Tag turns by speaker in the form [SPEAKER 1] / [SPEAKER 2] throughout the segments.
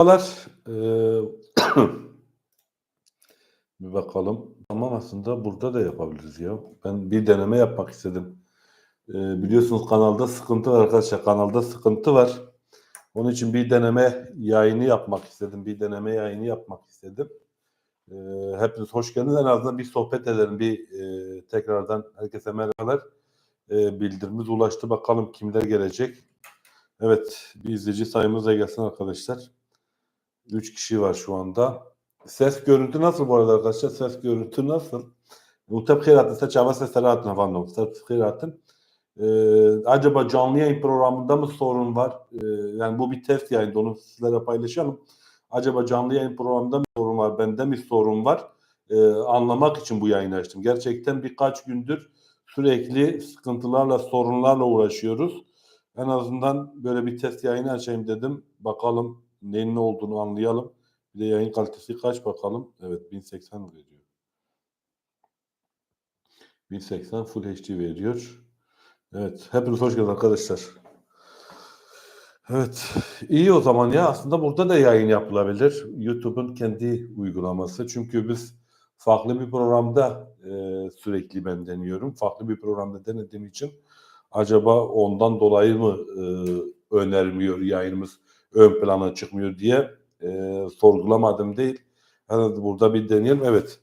[SPEAKER 1] Merhabalar. Eee, bir bakalım. Tamam aslında burada da yapabiliriz ya. Ben bir deneme yapmak istedim. Eee, biliyorsunuz kanalda sıkıntı var arkadaşlar. Kanalda sıkıntı var. Onun için bir deneme yayını yapmak istedim. Bir deneme yayını yapmak istedim. Eee hepiniz hoş geldiniz. En azından bir sohbet edelim. Bir eee, tekrardan herkese merhabalar. Eee, bildirimiz ulaştı. Bakalım kimler gelecek. Evet, bir izleyici sayımız da gelsin arkadaşlar. 3 kişi var şu anda. Ses görüntü nasıl bu arada arkadaşlar? Ses görüntü nasıl? Muhtemelen hayratın, se çava sesleri atın efendim. Ses hayratın. Ee, acaba canlı yayın programında mı sorun var? Ee, yani bu bir test yayında onu sizlere paylaşalım. Acaba canlı yayın programında mı sorun var? Bende mi sorun var? Ee, anlamak için bu yayını açtım. Gerçekten birkaç gündür sürekli sıkıntılarla, sorunlarla uğraşıyoruz. En azından böyle bir test yayını açayım dedim. Bakalım neyin ne olduğunu anlayalım. Bir de yayın kalitesi kaç bakalım. Evet 1080 veriyor. 1080 Full HD veriyor. Evet. Hepiniz hoş geldiniz arkadaşlar. Evet. iyi o zaman ya. Aslında burada da yayın yapılabilir. YouTube'un kendi uygulaması. Çünkü biz farklı bir programda e, sürekli ben deniyorum. Farklı bir programda denediğim için acaba ondan dolayı mı e, önermiyor yayınımız ön plana çıkmıyor diye e, sorgulamadım değil. Yani burada bir deneyelim. Evet.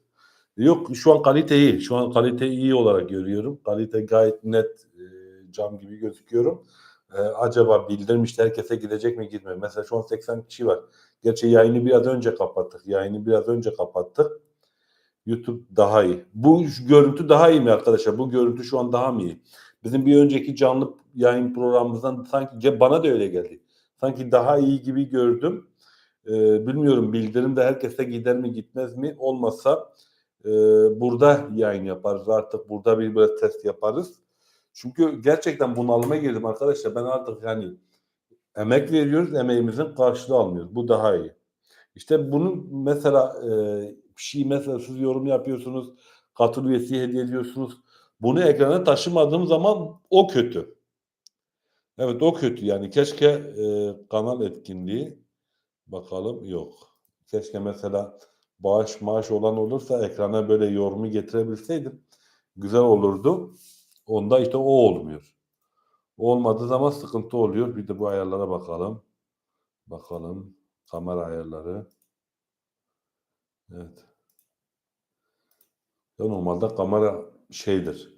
[SPEAKER 1] Yok şu an kalite iyi. Şu an kalite iyi olarak görüyorum. Kalite gayet net e, cam gibi gözüküyorum. E, acaba bildirmişti herkese gidecek mi gitmiyor. Mesela şu an 80 kişi var. Gerçi yayını biraz önce kapattık. Yayını biraz önce kapattık. YouTube daha iyi. Bu görüntü daha iyi mi arkadaşlar? Bu görüntü şu an daha mı iyi? Bizim bir önceki canlı yayın programımızdan sanki bana da öyle geldi. Sanki daha iyi gibi gördüm. Ee, bilmiyorum bildirim de herkese gider mi gitmez mi? Olmasa e, burada yayın yaparız. Artık burada bir böyle test yaparız. Çünkü gerçekten bunalıma girdim arkadaşlar. Ben artık yani emek veriyoruz, emeğimizin karşılığı almıyoruz. Bu daha iyi. İşte bunun mesela e, bir şey mesela siz yorum yapıyorsunuz, katıl üyesi hediye ediyorsunuz. Bunu ekrana taşımadığım zaman o kötü. Evet o kötü yani keşke e, kanal etkinliği bakalım yok. Keşke mesela bağış maaş olan olursa ekrana böyle yorumu getirebilseydim güzel olurdu. Onda işte o olmuyor. Olmadığı zaman sıkıntı oluyor. Bir de bu ayarlara bakalım. Bakalım. Kamera ayarları. Evet. Ya normalde kamera şeydir.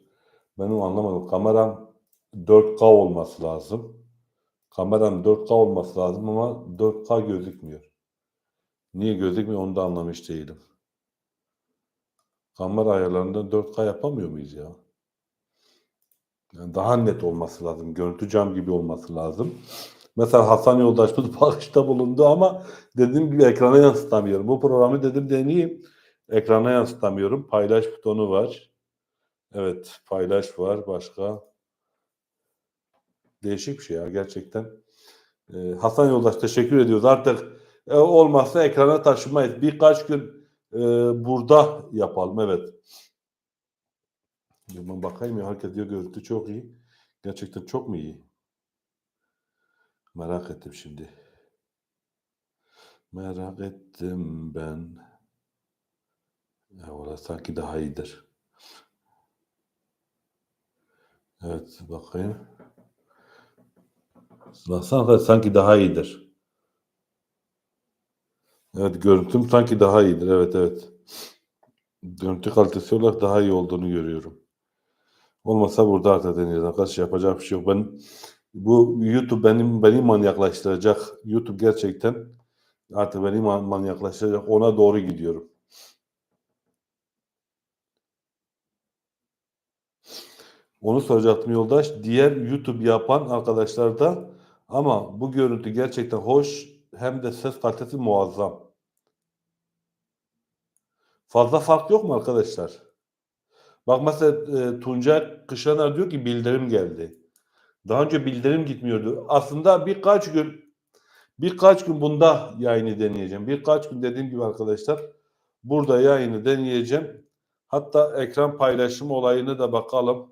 [SPEAKER 1] Ben onu anlamadım. Kameram 4K olması lazım. Kameram 4K olması lazım ama 4K gözükmüyor. Niye gözükmüyor onu da anlamış değilim. Kamera ayarlarında 4K yapamıyor muyuz ya? Yani daha net olması lazım. Görüntü cam gibi olması lazım. Mesela Hasan Yoldaş bu bakışta bulundu ama dediğim gibi ekrana yansıtamıyorum. Bu programı dedim deneyeyim. Ekrana yansıtamıyorum. Paylaş butonu var. Evet paylaş var. Başka değişik bir şey ya gerçekten. Ee, Hasan Yoldaş teşekkür ediyoruz. Artık e, olmazsa ekrana taşımayız. Birkaç gün e, burada yapalım. Evet. Ben bakayım ya herkes diyor görüntü çok iyi. Gerçekten çok mu iyi? Merak ettim şimdi. Merak ettim ben. Ya orası sanki daha iyidir. Evet bakayım. Baksana sanki daha iyidir. Evet görüntüm sanki daha iyidir. Evet evet. Görüntü kalitesi olarak daha iyi olduğunu görüyorum. Olmasa burada artık deneyeceğiz. Arkadaşlar yapacak bir şey yok. Ben bu YouTube benim beni manyaklaştıracak. YouTube gerçekten artık beni man- manyaklaştıracak. Ona doğru gidiyorum. Onu soracaktım yoldaş. Diğer YouTube yapan arkadaşlar da ama bu görüntü gerçekten hoş hem de ses kalitesi muazzam. Fazla fark yok mu arkadaşlar? Bak mesela e, Tuncay Kışlaner diyor ki bildirim geldi. Daha önce bildirim gitmiyordu. Aslında birkaç gün birkaç gün bunda yayını deneyeceğim. Birkaç gün dediğim gibi arkadaşlar burada yayını deneyeceğim. Hatta ekran paylaşımı olayını da bakalım.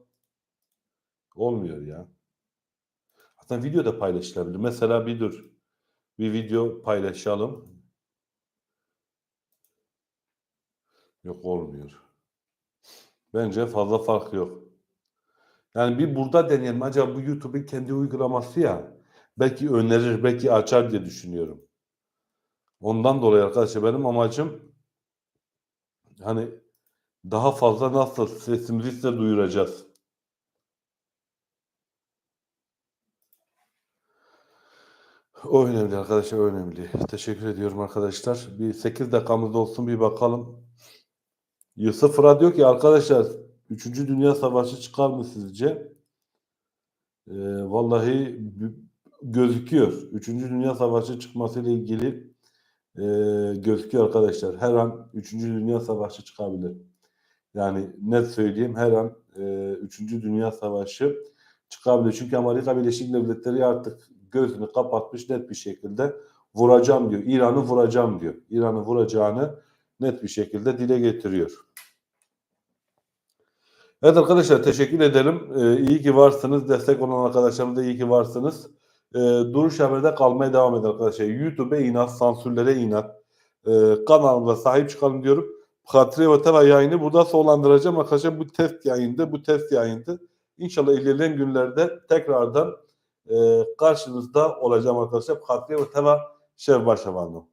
[SPEAKER 1] Olmuyor ya. Hatta video da paylaşılabilir. Mesela bir dur. bir video paylaşalım. Yok olmuyor. Bence fazla fark yok. Yani bir burada deneyelim. Acaba bu YouTube'un kendi uygulaması ya. Belki önerir, belki açar diye düşünüyorum. Ondan dolayı arkadaşlar benim amacım hani daha fazla nasıl sesimizi size duyuracağız. O önemli arkadaşlar, o önemli. Teşekkür ediyorum arkadaşlar. Bir 8 dakikamız olsun bir bakalım. Yusuf Fırat diyor ki arkadaşlar 3. Dünya Savaşı çıkar mı sizce? Ee, vallahi gözüküyor. 3. Dünya Savaşı çıkmasıyla ilgili e, gözüküyor arkadaşlar. Her an 3. Dünya Savaşı çıkabilir. Yani net söyleyeyim her an e, 3. Dünya Savaşı çıkabilir. Çünkü Amerika Birleşik Devletleri artık gözünü kapatmış net bir şekilde vuracağım diyor. İran'ı vuracağım diyor. İran'ı vuracağını net bir şekilde dile getiriyor. Evet arkadaşlar teşekkür ederim. Ee, iyi ki varsınız. Destek olan arkadaşlarımız da iyi ki varsınız. Ee, Duruş Haber'de kalmaya devam edin arkadaşlar. YouTube'e inat, sansürlere inat. Ee, kanalımıza sahip çıkalım diyorum. Hatırı ve Teva yayını burada sonlandıracağım arkadaşlar. Bu test yayında, bu test yayındı. İnşallah ilerleyen günlerde tekrardan karşınızda olacağım arkadaşlar. Hatırı ve Teva Şevbaşavanlı.